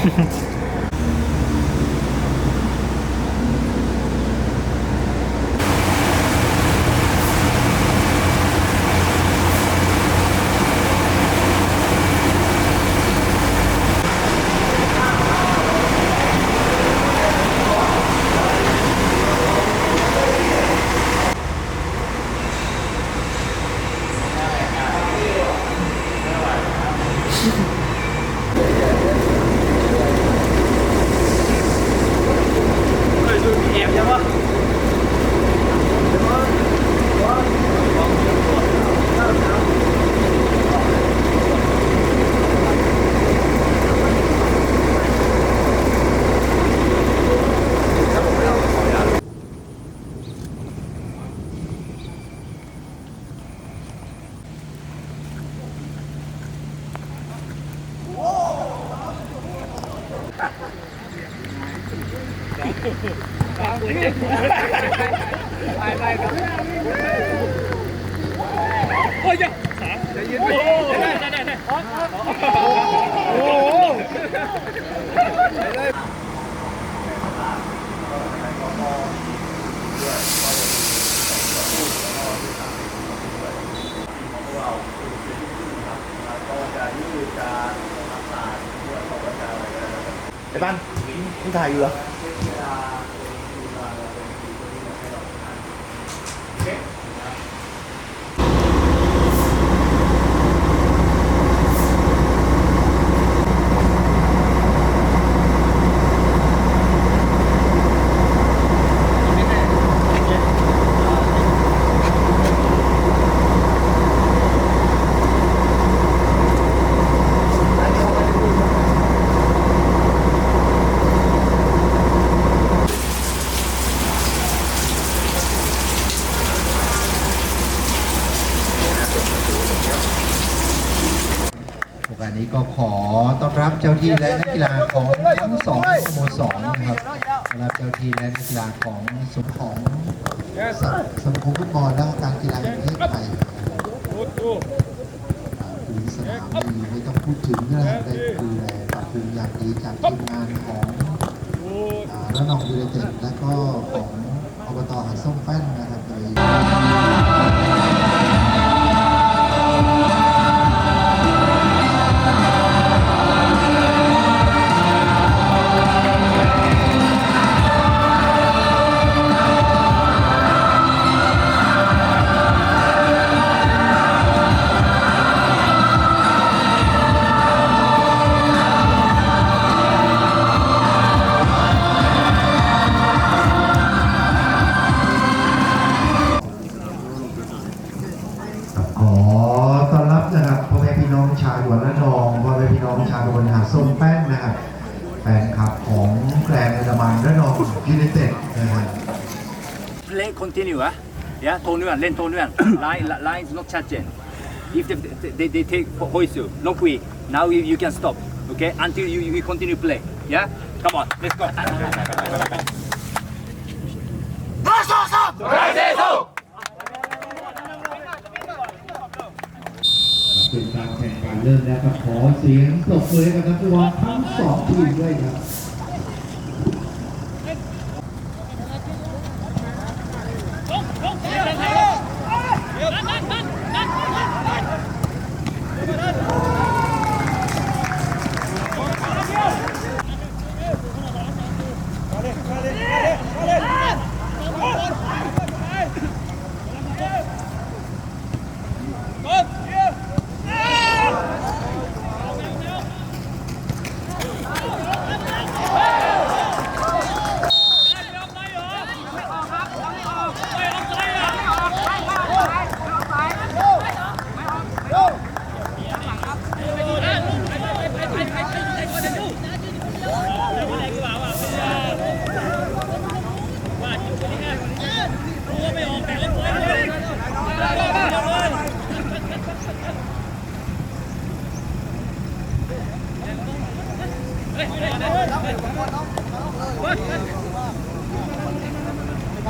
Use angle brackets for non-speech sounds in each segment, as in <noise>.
Mm-hmm. <laughs> ไอ้บ้านมึงถ่ายอยู่เหรอ โอกาสนี้ก็ขอต้อนรับเจ้าที่และนักกีฬาของทั้งสองสโมสรนะครับต้อนรับเจ้าที่และนักกีฬาของสมของสสมาคมฟุตบอลและการกีฬาแห่งประเทศไทยคุสนามดีไม่ต้องพูดถึงนะครับได้ดูแลปรับปรุงอย่างดีจากทีมงานของระนองยูไนเต็ดและก็ของอบตหาดส้มแป้นนะครับโดย ชาวจังหวัดระนองพ่อแม่พี่น้องชาวตำบลหาดส้มแป้นนะครับแฟนคลับของแกรนด์อันดามันระนองยูไนเต็ดนะครับ play continue, ah? Yeah, tonuan, len tonuan. line, li- line is not changing. If they, they, they take ho- hoisu, no quick. Now you, you can stop, okay? Until you, you continue play. Yeah? Come on, let's go. เป็นการแข่ง เริ่มแล้วก็ขอเสียงปรบมือให้กับนักฟุตบอลทั้งสองทีมด้วยครับ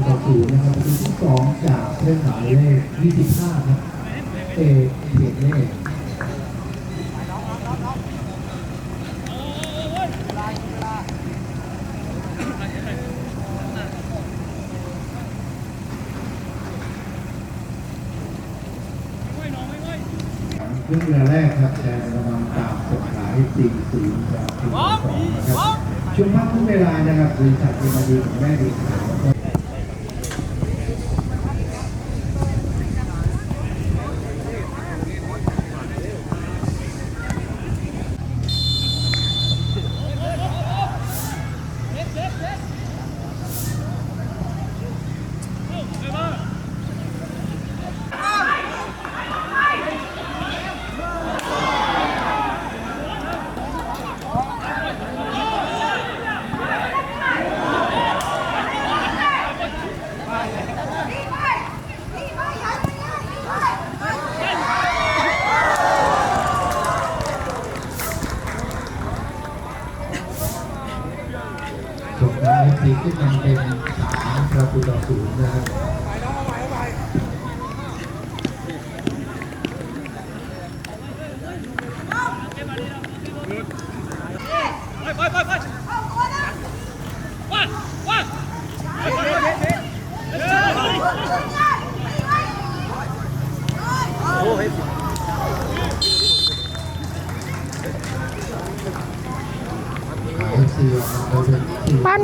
ตูต่อศูนย์นะครับประตูที่สองจากเล่นหมายเลข25ครับเอกเพียรเล่ครึ่งเวลาแรกครับแดนระวังตามสงขลาให้สี่ศูนย์จากทีมสองนะครับช่วงพักครึ่งเวลานะครับบริษัทเอ็มดีของแม่ดีขาวก็ สุดท้าให้ตีขึ้นนำเป็นสามประตูต่อศูนย์นะครับ หายสี่ออกมาเป็น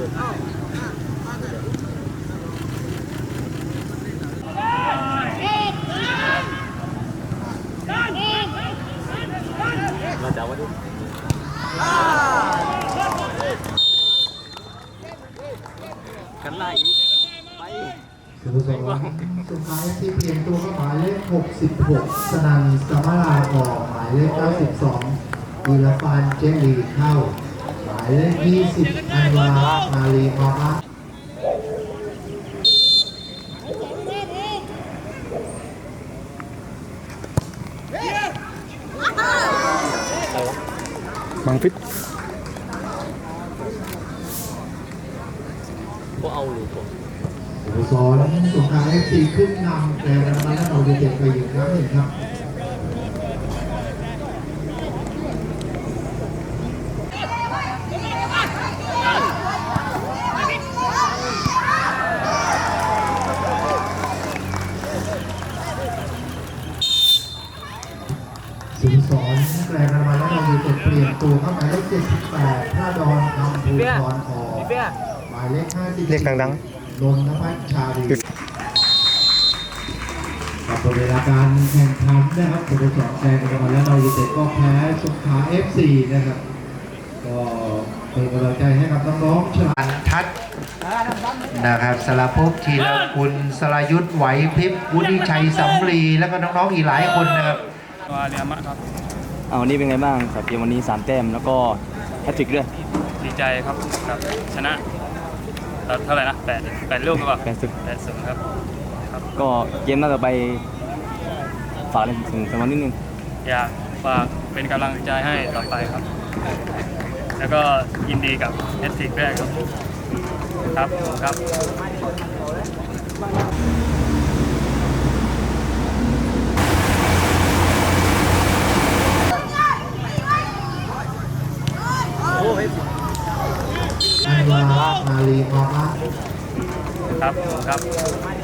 ตูต่อศูนย์ครับกันไล่ไปสโมสรสุดท้ายที่เปลี่ยนตัวก็หมายเลข 66 สนันสมาราออกหมายเลข 92วีรปานเจลีเข้าายเลข20อันวามาลีมามาบังฟิตก็เอาหรือผมสโมสรสงขลาเอฟซีขึ้นนำแต่รางวัลและเราจะเก็บไปอีกครั้งหนึ่งครับ สิงสอนแปลงรางวัลและเราจะเปลี่ยน ตัวเข้าหมายเลข78พระดอนคำภูทรออกหมายเลข54เรียกดังนนทพัฒน์ชาลีกับเวลาการแข่งขันนะครับสโมสรแดงรางวัลและเราจะก็แพ้สงขลา FC นะครับ ก็เป็นกำลังใจให้กับน้องๆชลานทัศน์นะครับสารภพธีรคุณสรายุทธไหวพริบวุฒิชัยสำลีแล้วก็น้องๆอีกหลายคนนะครับวาเรียมะครับ เอาวันนี้เป็นไงบ้างครับเกมวันนี้3แต้มแล้วก็แฮตทริกด้วยดีใจครับครับชนะเอ่อเท่าไหร่นะแปดแปดลูกหรือเปล่าแปดสิบแปดศูนย์ครับครับก็เกมหน่าจะไปฝากถึงสมานนิดนึงอยากฝากเป็นกำลังใจให้ต่อไปครับ แล้วก็ยินดีกับเอสติกแรกครับ ครับผมครับ อันวา มาลีมามครับครับ